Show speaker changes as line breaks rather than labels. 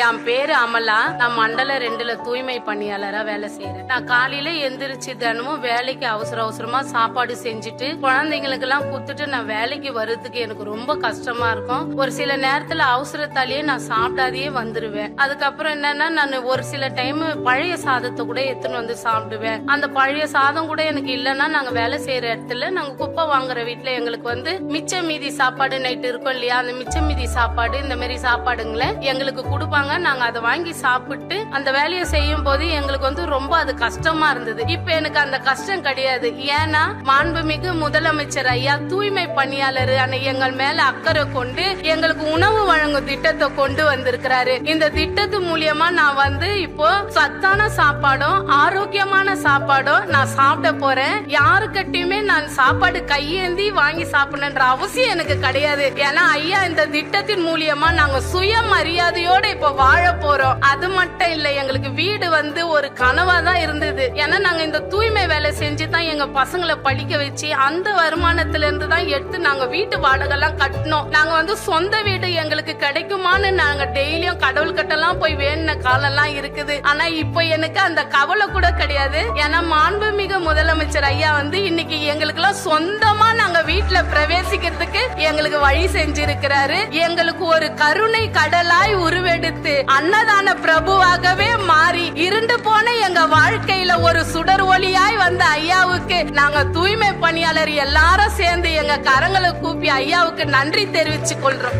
என் பேரு அமலா. நான் மண்டல ரெண்டுல தூய்மை பணியாளரா வேலை செய்யறேன் நான் காலையில எந்திரிச்சு தினமும் வேலைக்கு அவசர அவசரமா சாப்பாடு செஞ்சுட்டு குழந்தைங்களுக்கு எல்லாம் குத்துட்டு நான் வேலைக்கு வர்றதுக்கு எனக்கு ரொம்ப கஷ்டமா இருக்கும். ஒரு சில நேரத்துல அவசரத்தாலேயே நான் சாப்பிடாதையே வந்துருவேன். அதுக்கப்புறம் என்னன்னா நான் ஒரு சில டைம் பழைய சாதத்தை கூட எடுத்துன்னு வந்து சாப்பிடுவேன். அந்த பழைய சாதம் கூட எனக்கு இல்லைன்னா நாங்க வேலை செய்யற இடத்துல நாங்க குப்பை வாங்குற வீட்டுல எங்களுக்கு வந்து மிச்ச மீதி சாப்பாடு நைட்டு இருக்கும் இல்லையா? அந்த மிச்ச மீதி சாப்பாடு இந்த மாதிரி சாப்பாடுங்களை எங்களுக்கு கொடுப்பாங்க. நாங்க அதை வாங்கி சாப்பிட்டு அந்த வேலையை செய்யும் போது எங்களுக்கு வந்து ரொம்ப அது கஷ்டமா இருந்தது. இப்ப எனக்கு அந்த கஷ்டம் கிடையாது. ஏன்னா மாண்புமிகு முதலமைச்சர் ஐயா தூய்மை பணியாளர் எங்கள் மேல அக்கறை கொண்டு எங்களுக்கு உணவு வழங்கும் திட்டத்தை கொண்டு வந்திருக்கிறாரு. இந்த திட்டத்து மூலியமா நான் வந்து இப்போ சத்தான சாப்பாடும் ஆரோக்கியமான சாப்பாடும் நான் சாப்பிட போறேன். யாருக்கிட்டயுமே நான் சாப்பாடு கையேந்தி வாங்கி சாப்பிடணுன்ற அவசியம் எனக்கு கிடையாது. ஏன்னா ஐயா இந்த திட்டத்தின் மூலியமா நாங்க சுயமரியாதையோட இப்ப வாழ போறோம். அது மட்டும் இல்ல எங்களுக்கு வீடு வந்து ஒரு கனவா தான் இருந்தது. ஏன்னா நாங்க இந்த தூய்மை வேலை செஞ்சு தான் எங்க பசங்களை படிக்க வச்சு அந்த வருமானத்துல இருந்து தான் எடுத்து நாங்க வீட்டு வாடகை எல்லாம் கட்டினோம். நாங்க வந்து சொந்த வீடு எங்களுக்கு கிடைக்குமான்னு நாங்க டெய்லியும் கடவுள் கட்டெல்லாம் போய் வேணுன காலம்லாம் இருக்குது. ஆனா இப்போ எனக்கு அந்த கவலை கூட கிடையாது. ஏன்னா மாண்புமிகு முதலமைச்சர் ஐயா வந்து இன்னைக்கு எங்களுக்கு எல்லாம் சொந்தமா நாங்க வீட்டுல பிரவேசிக்கிறதுக்கு எங்களுக்கு வழி செஞ்சிருக்கிறாரு. எங்களுக்கு ஒரு கருணை கடலாய் உருவெடுத்து அன்னதான பிரபுவாகவே மாறி இருண்டு போன எங்க வாழ்க்கையில ஒரு சுடர் ஒளியாய் வந்த ஐயாவுக்கு நாங்க தூய்மை பணியாளர் எல்லாரும் சேர்ந்து எங்க கரங்களை கூப்பி ஐயாவுக்கு நன்றி தெரிவிச்சு கொள்றோம்.